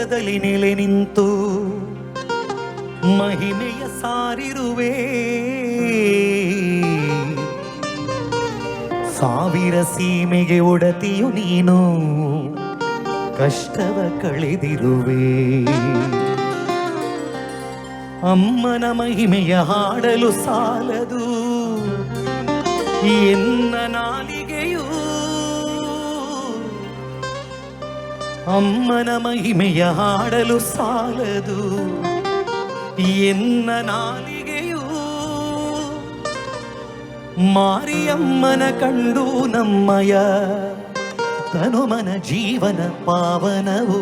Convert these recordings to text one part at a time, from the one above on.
ಹೃದಯದಲ್ಲಿ ನೆಲೆ ನಿಂತು ಮಹಿಮೆಯ ಸಾರಿರುವೆ. ಸಾವಿರ ಸೀಮೆಗೆ ಒಡತಿಯು ನೀನು, ಕಷ್ಟವ ಕಳೆದಿರುವೆ. ಅಮ್ಮನ ಮಹಿಮೆಯ ಹಾಡಲು ಸಾಲದು, ಎನ್ನ ನಾಲಿಗೆಯೂ ಅಮ್ಮನ ಮಹಿಮೆಯ ಹಾಡಲು ಸಾಲದು. ಎನ್ನ ನಾಲಿಗೆಯೂ ಮಾರಿಯಮ್ಮನ ಕಂಡು ನಮ್ಮಯ ತನುಮನ ಜೀವನ ಪಾವನವು.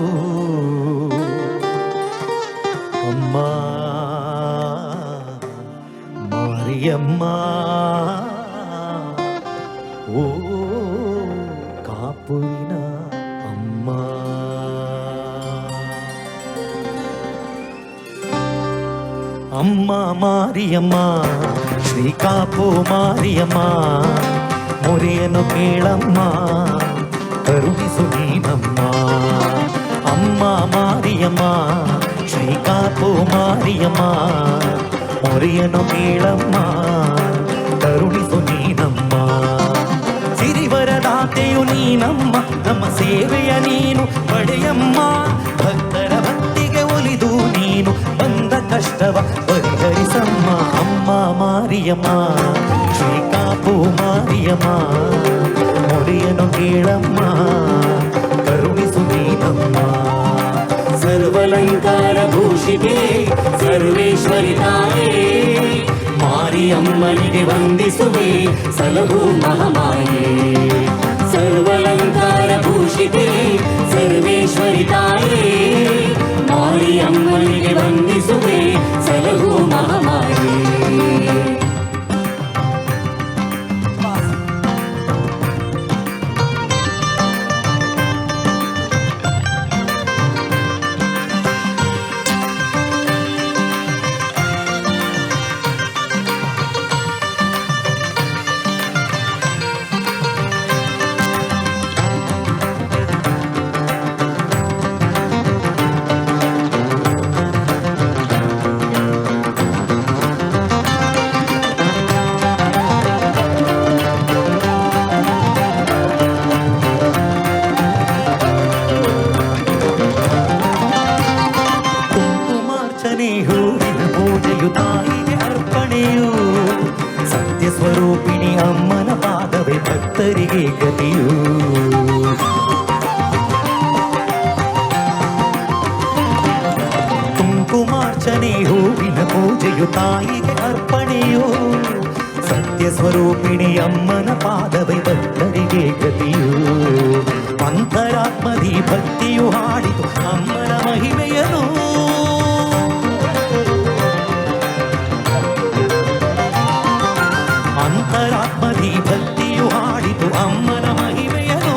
ಅಮ್ಮ, ಮಾರಿಯಮ್ಮ, ಓ ಮಾರಿಯಮ್ಮ ಶ್ರೀ ಕಾಪು ಮಾರಿಯಮ್ಮ, ಮೊರೆಯನ್ನು ಕೇಳಮ್ಮ, ಕರುಣಿಸು ನೀನಮ್ಮ. ಅಮ್ಮ ಮಾರಿಯಮ್ಮ ಶ್ರೀ ಕಾಪು ಮಾರಿಯಮ್ಮ, ಮೊರೆಯನ್ನು ಕೇಳಮ್ಮ, ಕರುಣಿಸು ನೀನಮ್ಮ. ಸಿರಿವರದಾತೆಯು ನೀನಮ್ಮ, ನಮ್ಮ ಸೇವೆಯ ನೀನು ಪಡೆಯಮ್ಮ ಭಕ್ತರ ಭಕ್ತಿಗೆ ಒಲಿದು ನೀನು, ಬಂದ ಕಷ್ಟವ ಪರಿಹರಿಸಮ್ಮ ಅಮ್ಮ ಮಾರಿಯಮ್ಮ ಶ್ರೀಕಾಪು ಮಾರಿಯಮ್ಮ ಮೊರೆಯನು ಕೇಳಮ್ಮ ಕರುಣಿಸು ನೀನಮ್ಮ ಸರ್ವಲಂಕಾರ ಭೂಷಿತೆ ಸರ್ವೇಶ್ವರಿ ತಾಯೇ ಮಾರಿಯಮ್ಮನಿಗೆ ವಂದಿಸುವೆ ಸಲಹು ಮಹಾಮಾಯೇ ಸರ್ವಲಂಕಾರ ಭೂಷಿತೆ ಸರ್ವೇಶ್ವರಿ ತಾಯೇ ಮಾರಿಯಮ್ಮನಿಗೆ ವಂದಿಸುವೆ ಸಲಹು ಕುಂಕುಮಾರ್ಚನೆ ಹೂವಿನ ಪೂಜೆಯು ತಾಯಿಗೆ ಅರ್ಪಣೆಯು. ಸತ್ಯ ಸ್ವರೂಪಿಣಿ ಅಮ್ಮನ ಪಾದವೇ ಭಕ್ತರಿಗೆ ಗತಿಯು. ಅಂತರಾತ್ಮದಿ ಭಕ್ತಿಯು ಹಾಡಿತು ಅಮ್ಮನ ಮಹಿಮೆಯನು ಅಂತರಾತ್ಮದಿ ಭಕ್ತಿಯು ಹಾಡಿತು ಅಮ್ಮನ ಮಹಿಮೆಯನು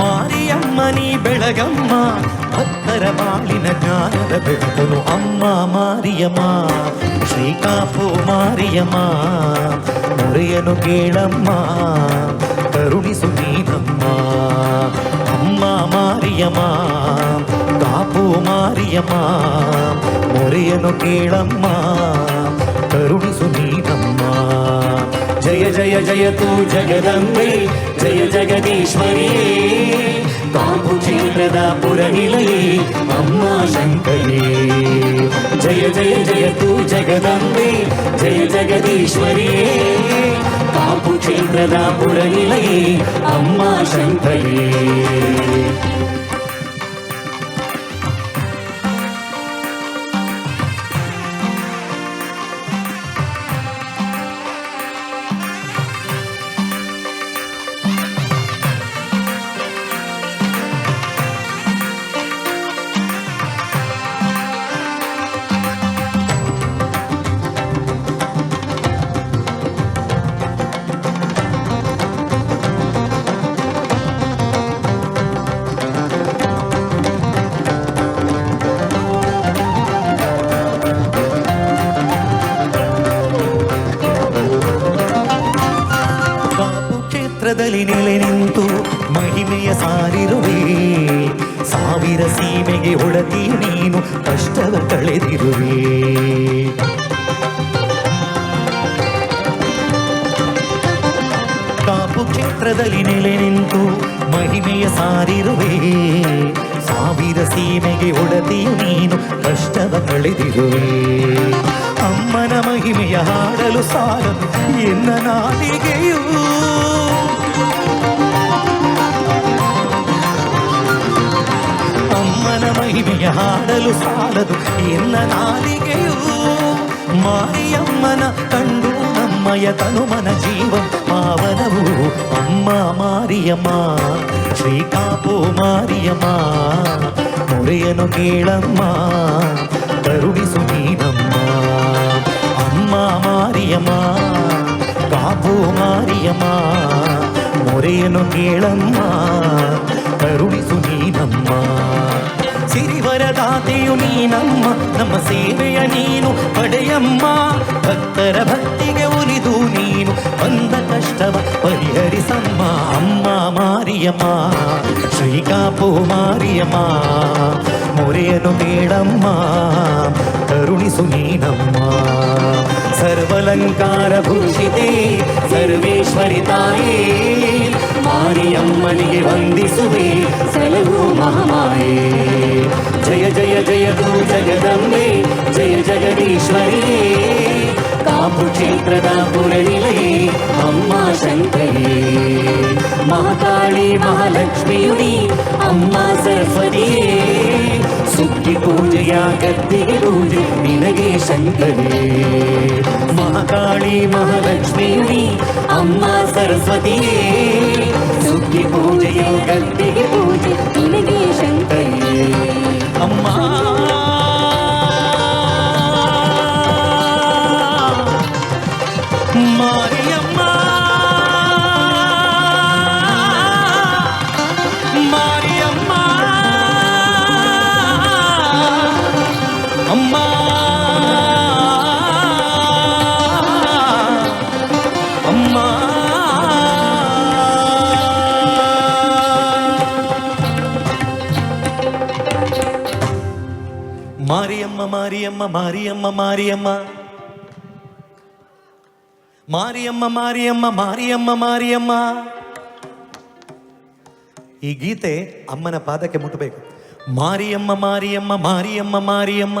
ಮಾರಿಯಮ್ಮನಿ ಬೆಳಗಮ್ಮ సుందరమాలిన జ్ఞానద పెడుతును అమ్మ మారియమా శ్రీకాపు మారియమా మురయను కేళమ్మా కరుణి సునీతమ్మా అమ్మ మారియమా కాపు మారియమా మురయను కేళమ్మా కరుణి సునీతమ్మా. జయ జయ జయతు జగదంబే జయ జగదీశ్వరీ. ಜಯ ಜಗದೀಶ್ವರಿಯೇ ಕಾಪು ಕ್ಷೇತ್ರದ ಪುರನಿಲಯೇ ಅಮ್ಮ ಶಂಕರೇ ಜಯ ಜಯ ಜಯ ತೂ ಜಗದಂಬೆ ಜಯ ಜಗದೀಶ್ವರಿಯೇ ಕಾಪು ಕ್ಷೇತ್ರದ ಪುರನಿಲಯೇ ಅಮ್ಮ ಶಂಕರೇ ಕ್ಷೇತ್ರದಲ್ಲಿ ನೆಲೆ ನಿಂತು ಮಹಿಮೆಯ ಸಾರಿರುವೆ. ಸಾವಿರ ಸೀಮೆಗೆ ಹೊಡತಿ ನೀನು ಕಷ್ಟದ ಕಳೆದಿರುವೆ. ಕಾಪು ಕ್ಷೇತ್ರದಲ್ಲಿ ನೆಲೆ ನಿಂತು ಮಹಿಮೆಯ ಸಾರಿರುವೆ. ಸಾವಿರ ಸೀಮೆಗೆ ಹೊಡತಿ ನೀನು ಕಷ್ಟದ ಕಳೆದಿರುವೆ. ಅಮ್ಮನ ಮಹಿಮೆಯ ಹಾಡಲು ಸಾಲದು ಎನ್ನ ನಾಲಿಗೆಯೂ. ಅಮ್ಮನ ಮಹಿಮೆಯ ಹಾಡಲು ಸಾಲದು ಎನ್ನ ನಾಲಿಗೆಯೂ ಮಾರಿಯಮ್ಮನ ಕಂಡು ನಮ್ಮಯ ತನುಮನ ಜೀವ ಪಾವನವು ಅಮ್ಮ ಮಾರಿಯಮ್ಮ ಶ್ರೀಕಾಪೋ ಮಾರಿಯಮ್ಮ ಮೊರೆಯನು ಕೇಳಮ್ಮ ಕರುಣಿಸು ನೀನಮ್ಮ ಅಮ್ಮ ಮಾರಿಯಮ್ಮ ಕಾಪು ಮಾರಿಯಮ್ಮ ಮೊರೆಯನು ಕೇಳಮ್ಮ ಕರುಣಿಸು ನೀನಮ್ಮ ಸಿರಿವರದಾತೆಯು ನೀನಮ್ಮ, ನಮ್ಮ ಸೇವೆಯ ನೀನು ಪಡೆಯಮ್ಮ. ಭಕ್ತರ ಭಕ್ತಿಗೆ ಒಲಿದು ನೀನು ಬಂದ ಕಷ್ಟವ ಪರಿಹರಿಸಮ್ಮ. ಅಮ್ಮ ಮಾರಿಯಮ್ಮ, ಶ್ರೀಕಾಪು ಮಾರಿಯಮ್ಮ ಮೊರೆಯನು ಬೇಡಮ್ಮ ಕರುಣಿಸು ನೀನಮ್ಮ. ಸರ್ವಲಂಕಾರ ಭೂಷಿತೆ ಸರ್ವೇಶ್ವರಿ ತಾಯೇ ಮಾರಿಯಮ್ಮನಿಗೆ ವಂದಿಸುವೆ ಸಲಹು ಮಹಾಮಾಯೇ ಜಯ ಜಯ ಜಯ ತು ಜಗದಂಬೆ ಜಯ ಜಗದೀಶ್ವರಿಯೇ ಕಾಪು ಕ್ಷೇತ್ರದ ಪುರನಿಲಯೇ ಅಮ್ಮ ಶಂಕರೇ ಮಹಾಕಾಳಿ ಮಹಾಲಕ್ಷ್ಮಿಯುನಿ ಅಮ್ಮ ಸರಸ್ವತಿಯೇ கத்தி பூஜையாகத்தே பூஜை நினகே சங்கரே. மகாகாளி மகாலட்சுமி நீ அம்மா சரஸ்வதியே. சுத்தி பூஜையாகத்தே பூஜை நினகே சங்கரே. அம்மா அம்மா மாரியம்மா மாரியம்மா மாரியம்மா மாரியம்மா மாரியம்మ మారియమ్మ మారియమ్మ మారియమ్మ ಈ ಗೀತೆ ಅಮ್ಮನ ಪಾದಕ್ಕೆ ಮುಟ್ಟಬೇಕು ಮಾರಿಯಮ್ಮ ಮಾರಿಯಮ್ಮ ಮಾರಿಯಮ್ಮ ಮಾರಿಯಮ್ಮ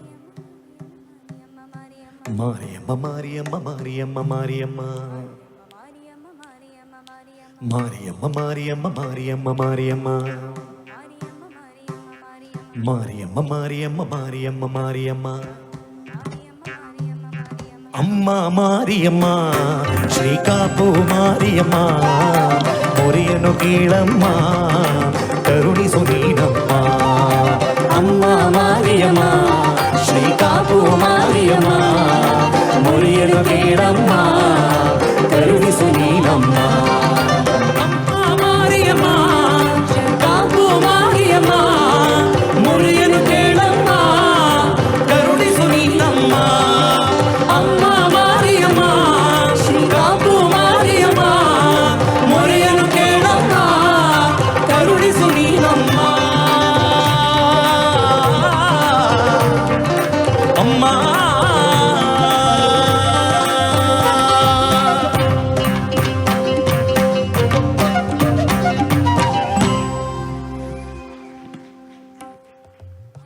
மாரியம்மா மாரியம்மா மாரியம்மா மாரியம்மா. மாரியம்மா மாரியம்மா மாரியம்மா மாரியம்மா. மாரியம்மா மாரியம்மா மாரியம்மா மாரியம்மா. அம்மா மாரியம்மா. ஸ்ரீகாப்பு மாரியம்மா. பொரியனு கீழம்மா. கருணி சுதீனம்மா அம்மா மாரியம்மா. ஸ்ரீகாப்பு மாரியம்மா. వేణమ్మ కరుణి సునీలమ్మా